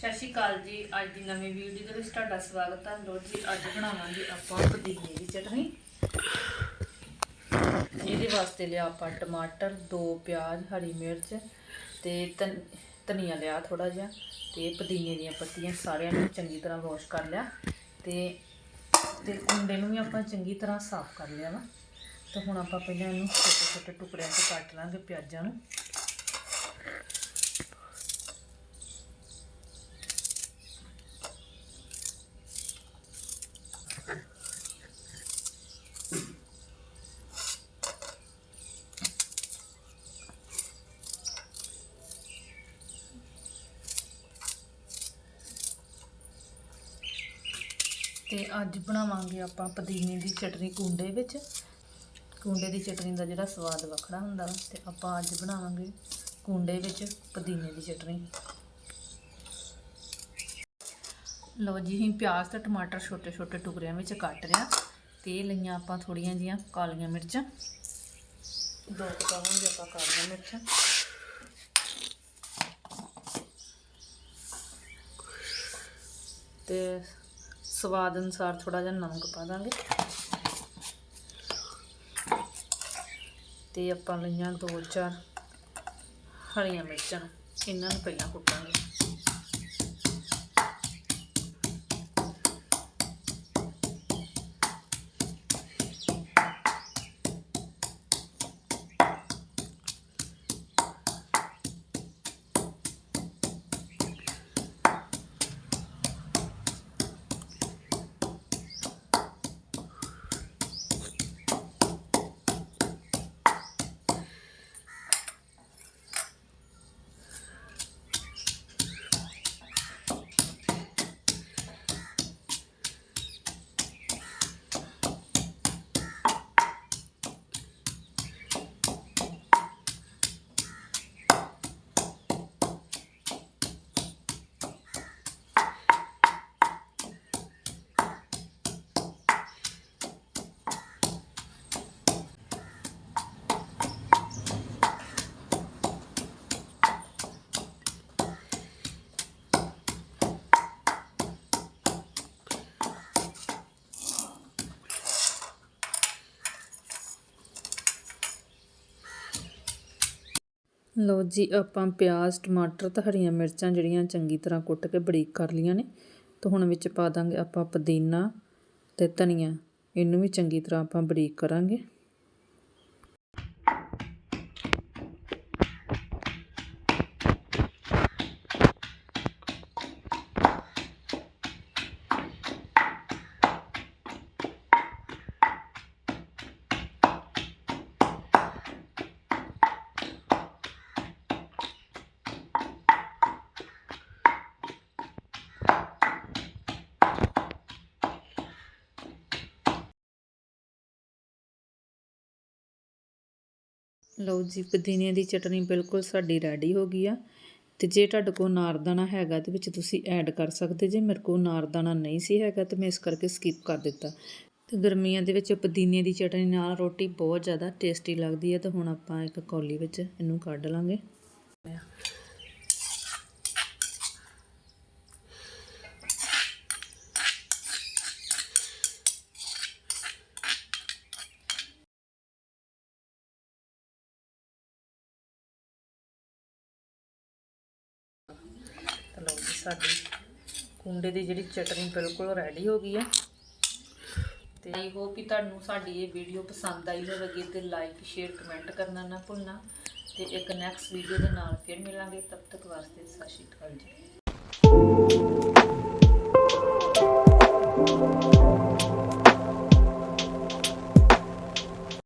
ਸਤਿ ਸ਼੍ਰੀ ਅਕਾਲ ਜੀ, ਅੱਜ ਦੀ ਨਵੀਂ ਵੀਡੀਓ ਦੇ ਵਿੱਚ ਤੁਹਾਡਾ ਸਵਾਗਤ ਹੈ ਲੋ ਜੀ, ਅੱਜ ਬਣਾਵਾਂਗੇ ਆਪਾਂ ਪੁਦੀਨੇ ਦੀ ਚਟਨੀ। ਇਹਦੇ ਵਾਸਤੇ ਲਿਆ ਆਪਾਂ ਟਮਾਟਰ, ਦੋ ਪਿਆਜ਼, ਹਰੀ ਮਿਰਚ ਤੇ ਧਨ- ਧਨੀਆ ਲਿਆ ਥੋੜਾ ਜਿਹਾ। ਤੇ ਪੁਦੀਨੇ ਦੀਆਂ ਪੱਤੀਆਂ ਸਾਰਿਆਂ ਨੂੰ ਚੰਗੀ ਤਰ੍ਹਾਂ ਵਾਸ਼ ਕਰ ਲਿਆ। ਤੇ ਤੇ ਕੁੰਡੇ ਨੂੰ ਵੀ ਆਪਾਂ ਚੰਗੀ ਤਰ੍ਹਾਂ ਸਾਫ਼ ਕਰ ਲਿਆ ਵਾ। ਤੇ ਹੁਣ ਆਪਾਂ ਪਹਿਲਾਂ ਇਹਨੂੰ ਛੋਟੇ ਛੋਟੇ ਟੁਕੜਿਆਂ 'ਚ ਕੱਟ ਲਾਂਗੇ ਪਿਆਜ਼ਾਂ ਨੂੰ। ਤੇ ਅੱਜ ਬਣਾਵਾਂਗੇ ਆਪਾਂ ਪੁਦੀਨੇ ਦੀ ਚਟਨੀ ਕੁੰਡੇ ਵਿੱਚ। ਕੁੰਡੇ ਦੀ ਚਟਨੀ ਦਾ ਜਿਹੜਾ ਸਵਾਦ ਵੱਖਰਾ ਹੁੰਦਾ ਵਾ, ਤੇ ਆਪਾਂ ਅੱਜ ਬਣਾਵਾਂਗੇ ਕੁੰਡੇ ਵਿੱਚ ਪੁਦੀਨੇ ਦੀ ਚਟਨੀ। ਲਓ ਜੀ, ਅਸੀਂ ਪਿਆਜ਼ ਤੇ ਟਮਾਟਰ ਛੋਟੇ ਛੋਟੇ ਟੁਕੜਿਆਂ ਵਿੱਚ ਕੱਟ ਰਿਆ ਤੇ ਇਹ ਲਈਆਂ ਆਪਾਂ ਥੋੜੀਆਂ ਜੀਆਂ ਕਾਲੀਆਂ ਮਿਰਚਾਂ। ਦੋ ਪਾਵਾਂਗੇ ਆਪਾਂ ਕਾਲੀਆਂ ਮਿਰਚਾਂ। ਤੇ ਸਵਾਦ ਅਨੁਸਾਰ ਥੋੜਾ ਜਿਹਾ ਨਮਕ ਪਾ ਦਾਂਗੇ। ਤੇ ਆਪਾਂ ਲਈਆਂ ਦੋ ਚਾਰ ਹਰੀਆਂ ਮਿਰਚਾਂ। ਇਹਨਾਂ ਨੂੰ ਪਹਿਲਾਂ ਕੁੱਟਾਂਗੇ। ਲਓ ਜੀ, ਆਪਾਂ ਪਿਆਜ਼, ਟਮਾਟਰ ਤੇ ਹਰੀਆਂ ਮਿਰਚਾਂ ਜਿਹੜੀਆਂ ਚੰਗੀ ਤਰ੍ਹਾਂ ਕੁੱਟ ਕੇ ਬਰੀਕ ਕਰ ਲਈਆਂ ਨੇ। ਤੇ ਹੁਣ ਵਿੱਚ ਪਾ ਦਾਂਗੇ ਆਪਾਂ ਪੁਦੀਨਾ ਤੇ ਧਨੀਆ। ਇਹਨੂੰ ਵੀ ਚੰਗੀ ਤਰ੍ਹਾਂ ਆਪਾਂ ਬਰੀਕ ਕਰਾਂਗੇ। ਲਓ ਜੀ, ਪੁਦੀਨੇ ਦੀ ਚਟਨੀ ਬਿਲਕੁਲ ਸਾਡੀ ਰੈਡੀ ਹੋ ਗਈ ਆ। ਤੇ ਜੇ ਤੁਹਾਡੇ ਕੋਲ ਨਾਰਦਾਣਾ ਹੈਗਾ ਤੇ ਵਿੱਚ ਤੁਸੀਂ ਐਡ ਕਰ ਸਕਦੇ ਜੇ। ਮੇਰੇ ਕੋਲ ਨਾਰਦਾਣਾ ਨਹੀਂ ਸੀ ਹੈਗਾ ਤੇ ਮੈਂ ਇਸ ਕਰਕੇ ਸਕਿਪ ਕਰ ਦਿੱਤਾ। ਤੇ ਗਰਮੀਆਂ ਦੇ ਵਿੱਚ ਪੁਦੀਨੇ ਦੀ ਚਟਨੀ ਨਾਲ ਰੋਟੀ ਬਹੁਤ ਜ਼ਿਆਦਾ ਟੇਸਟੀ ਲੱਗਦੀ ਹੈ ਤੇ ਹੁਣ ਆਪਾਂ ਇੱਕ ਕੌਲੀ ਵਿੱਚ ਇਹਨੂੰ ਕੱਢ ਲਾਂਗੇ। ਸਾਡੀ ਕੁੰਡੇ ਦੀ ਜਿਹੜੀ ਚਟਨੀ ਬਿਲਕੁਲ ਰੈਡੀ ਹੋ ਗਈ ਆ। ਤੇ ਆਈ ਹੋਪ ਕਿ ਤੁਹਾਨੂੰ ਸਾਡੀ ਇਹ ਵੀਡੀਓ ਪਸੰਦ ਆਈ ਹੋਵੇਗੀ ਤੇ ਲਾਈਕ ਸ਼ੇਅਰ ਕਮੈਂਟ ਕਰਨਾ ਨਾ ਭੁੱਲਣਾ। ਤੇ ਇੱਕ ਨੈਕਸਟ ਵੀਡੀਓ ਦੇ ਨਾਲ ਫਿਰ ਮਿਲਾਂਗੇ। ਤਬ ਤੱਕ ਵਾਸਤੇ ਸਤਿ ਸ਼੍ਰੀ ਅਕਾਲ ਜੀ।